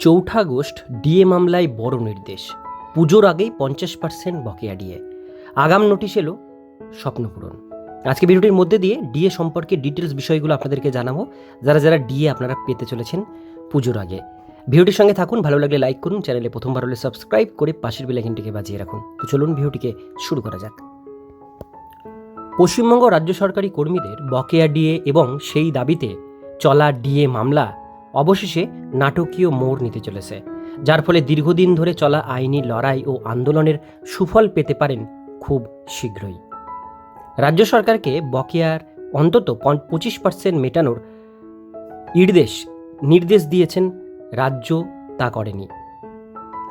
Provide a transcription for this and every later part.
চৌঠা August DA মামলায় বড় নির্দেশ। পুজোর আগেই পঞ্চাশ পার্সেন্ট বকেয়া ডিএ। আগাম নোটিশ এলো স্বপ্নপূরণ আজকে ভিডিওটির মধ্যে দিয়ে ডিএ সম্পর্কে ডিটেলস বিষয়গুলো আপনাদেরকে জানাব। যারা যারা ডিএ আপনারা পেতে চলেছেন পুজোর আগে। ভিডিওটির সঙ্গে থাকুন, ভালো লাগলে লাইক করুন, চ্যানেলে প্রথমবার হলে সাবস্ক্রাইব করে পাশের বেলাইকিনটিকে বাজিয়ে রাখুন। তো চলুন ভিডিওটিকে শুরু করা যাক। পশ্চিমবঙ্গ রাজ্য সরকারি কর্মীদের বকেয়া ডিএ এবং সেই দাবিতে চলা ডিএ মামলা অবশেষে নাটকীয় মোড় নিতে চলেছে, যার ফলে দীর্ঘদিন ধরে চলা আইনি লড়াই ও আন্দোলনের সুফল পেতে পারেন খুব শীঘ্রই। রাজ্য সরকারকে বকেয়ার অন্তত পঁচিশ পার্সেন্ট মেটানোর নির্দেশ নির্দেশ দিয়েছেন রাজ্য তা করেনি।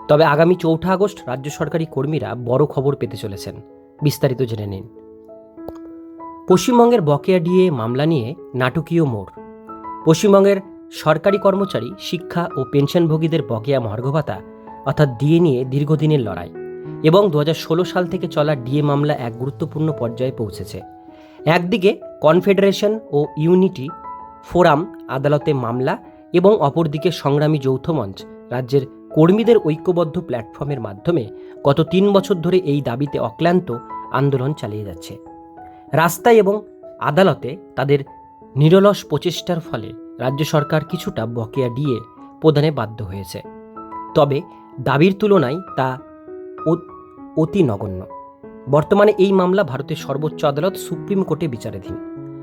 তবে আগামী চৌঠা আগস্ট রাজ্য সরকারি কর্মীরা বড় খবর পেতে চলেছেন। বিস্তারিত জেনে নিন। পশ্চিমবঙ্গের বকেয়া ডিএ মামলা নিয়ে নাটকীয় মোড়। পশ্চিমবঙ্গের সরকারি কর্মচারী, শিক্ষা ও পেনশনভোগীদের বকেয়া মহার্ঘ ভাতা অর্থাৎ ডিএ নিয়ে দীর্ঘদিনের লড়াই এবং দু হাজার ষোলো সাল থেকে চলা ডিএ মামলা এক গুরুত্বপূর্ণ পর্যায়ে পৌঁছেছে। একদিকে কনফেডারেশন ও ইউনিটি ফোরাম আদালতে মামলা এবং অপরদিকে সংগ্রামী যৌথ মঞ্চ রাজ্যের কর্মীদের ঐক্যবদ্ধ প্ল্যাটফর্মের মাধ্যমে গত তিন বছর ধরে এই দাবিতে অক্লান্ত আন্দোলন চালিয়ে যাচ্ছে। রাস্তায় এবং আদালতে তাদের নিরলস প্রচেষ্টার ফলে রাজ্য সরকার কিছুটা বকেয়া দিয়ে প্রদানে বাধ্য হয়েছে। তবে দাবির তুলনায় তা অতি নগণ্য। বর্তমানে এই মামলা ভারতের সর্বোচ্চ আদালত সুপ্রিম কোর্টে বিচারাধীন।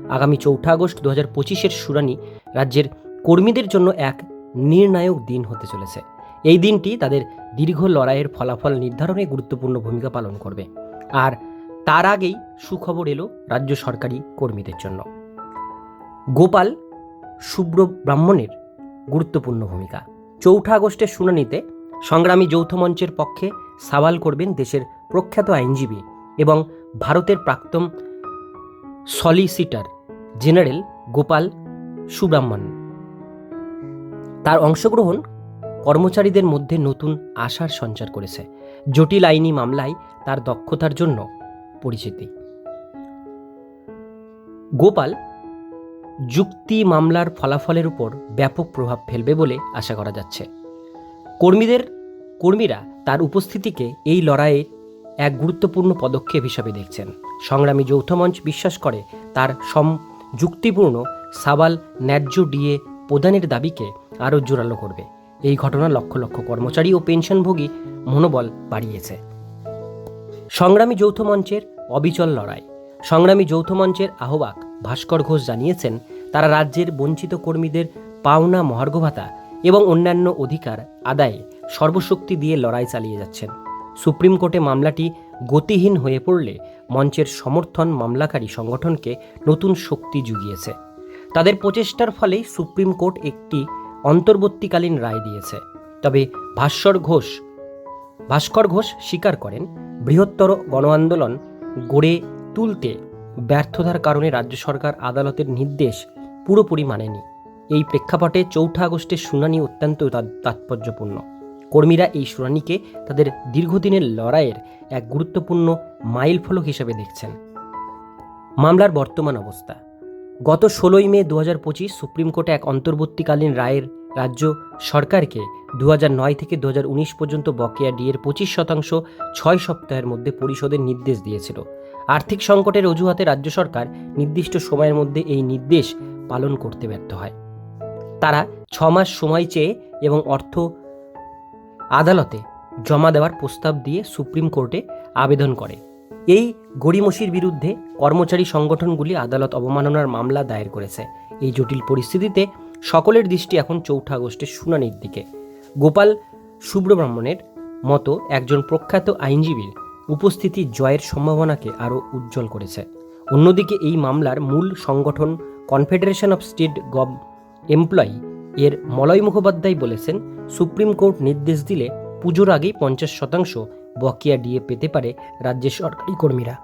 আগামী চৌঠা আগস্ট দু হাজার পঁচিশের শুনানি রাজ্যের কর্মীদের জন্য এক নির্ণায়ক দিন হতে চলেছে। এই দিনটি তাদের দীর্ঘ লড়াইয়ের ফলাফল নির্ধারণে গুরুত্বপূর্ণ ভূমিকা পালন করবে। আর তার আগেই সুখবর এলো রাজ্য সরকারি কর্মীদের জন্য। গোপাল শুভ্র ব্রাহ্মণের গুরুত্বপূর্ণ ভূমিকা। চৌঠা আগস্টের শুনানিতে সংগ্রামী যৌথ মঞ্চের পক্ষে সওয়াল করবেন দেশের প্রখ্যাত আইনজীবী এবং ভারতের প্রাক্তন সলিসিটার জেনারেল গোপাল সুব্রাহ্মণ তার অংশগ্রহণ কর্মচারীদের মধ্যে নতুন আশার সঞ্চার করেছে। জটিল আইনি মামলায় তার দক্ষতার জন্য পরিচিতি। গোপাল যুক্তি মামলার ফলাফলের উপর ব্যাপক প্রভাব ফেলবে বলে আশা করা যাচ্ছে। কর্মীদের, কর্মীরা তার উপস্থিতিকে এই লড়াইয়ে এক গুরুত্বপূর্ণ পদক্ষেপ হিসাবে দেখছেন। সংগ্রামী যৌথ মঞ্চ বিশ্বাস করে তার সম, যুক্তিপূর্ণ সাবাল ন্যায্য ডিএ প্রদানের দাবিকে আরও জোরালো করবে। এই ঘটনা লক্ষ লক্ষ কর্মচারী ও পেনশনভোগী মনোবল বাড়িয়েছে। সংগ্রামী যৌথ মঞ্চের অবিচল লড়াই। সংগ্রামী যৌথ মঞ্চের আহ্বাক ভাস্কর ঘোষ জানিয়েছেন, তারা রাজ্যের বঞ্চিত কর্মীদের পাওনা মহার্ঘ ভাতা এবং অন্যান্য অধিকার আদায়ে সর্বশক্তি দিয়ে লড়াই চালিয়ে যাচ্ছেন। সুপ্রিম কোর্টে মামলাটি গতিহীন হয়ে পড়লে মঞ্চের সমর্থন মামলাকারী সংগঠনকে নতুন শক্তি জুগিয়েছে। তাদের প্রচেষ্টার ফলেই সুপ্রিম কোর্ট একটি অন্তর্বর্তীকালীন রায় দিয়েছে। তবে ভাস্কর ঘোষ ভাস্কর ঘোষ স্বীকার করেন, বৃহত্তর গণ আন্দোলন গড়ে তুলতে ব্যর্থতার কারণে রাজ্য সরকার আদালতের নির্দেশ পুরোপুরি মানেনি। এই প্রেক্ষাপটে চৌঠা আগস্টের শুনানি অত্যন্ত তাৎপর্যপূর্ণ। কর্মীরা এই শুনানিকে তাদের দীর্ঘদিনের লড়াইয়ের এক গুরুত্বপূর্ণ মাইল ফলক হিসেবে দেখছেন। মামলার বর্তমান অবস্থা। গত ষোলোই মে দু হাজার পঁচিশ সুপ্রিম কোর্টে এক অন্তর্বর্তীকালীন রায়ের রাজ্য সরকারকে দু নয় থেকে দু পর্যন্ত বকেয়া ডিএর পঁচিশ শতাংশ ছয় সপ্তাহের মধ্যে পরিশোধের নির্দেশ দিয়েছিল। আর্থিক সংকটের অজুহাতে রাজ্য সরকার নির্দিষ্ট সময়ের মধ্যে এই নির্দেশ পালন করতে ব্যর্থ হয়। তারা ছ মাস সময় চেয়ে এবং অর্থ আদালতে জমা দেওয়ার প্রস্তাব দিয়ে সুপ্রিম কোর্টে আবেদন করে। এই গড়িমসির বিরুদ্ধে কর্মচারী সংগঠনগুলি আদালত অবমাননার মামলা দায়ের করেছে। এই জটিল পরিস্থিতিতে সকলের দৃষ্টি এখন চৌঠা আগস্টের শুনানির দিকে। গোপাল সুব্রহ্মণ্যের মতো একজন প্রখ্যাত আইনজীবীর উপস্থিতি জয়ের সম্ভাবনাকে আরও উজ্জ্বল করেছে। অন্যদিকে এই মামলার মূল সংগঠন confederation of state gov employee এর মলয় মুখোপাধ্যায় বলেছেন, সুপ্রিম কোর্ট নির্দেশ দিলে পুজোর আগেই পঞ্চাশ শতাংশ বকেয়া ডিএ পেতে পারে রাজ্যের সরকারি কর্মীরা।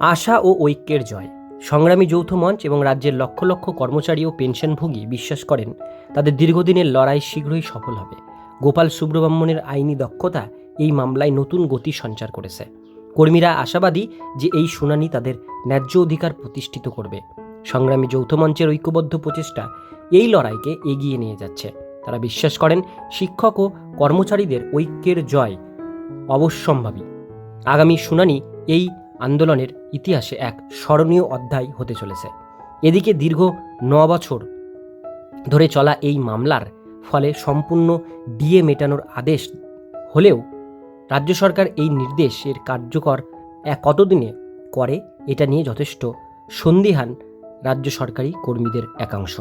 আশা ও ঐক্যের জয়। সংগ্রামী যৌথ মঞ্চ এবং রাজ্যের লক্ষ লক্ষ কর্মচারী ও পেনশনভোগী বিশ্বাস করেন, তাদের দীর্ঘদিনের লড়াই শীঘ্রই সফল হবে। গোপাল সুব্রহ্মণ্যের আইনি দক্ষতা এই মামলায় নতুন গতি সঞ্চার করেছে। কর্মীরা আশাবাদী যে এই শুনানি তাদের ন্যায্য অধিকার প্রতিষ্ঠিত করবে। সংগ্রামী যৌথ মঞ্চের ঐক্যবদ্ধ প্রচেষ্টা এই লড়াইকে এগিয়ে নিয়ে যাচ্ছে। তারা বিশ্বাস করেন শিক্ষক ও কর্মচারীদের ঐক্যের জয় অবশ্যম্ভাবী। আগামী শুনানি এই আন্দোলনের ইতিহাসে এক স্মরণীয় অধ্যায় হতে চলেছে। এদিকে দীর্ঘ ন বছর ধরে চলা এই মামলার ফলে সম্পূর্ণ ডিএ মেটানোর আদেশ হলেও রাজ্য সরকার এই নির্দেশের কার্যকর কতদিনে করে এটা নিয়ে যথেষ্ট সন্দিহান রাজ্য সরকারি কর্মীদের একাংশ।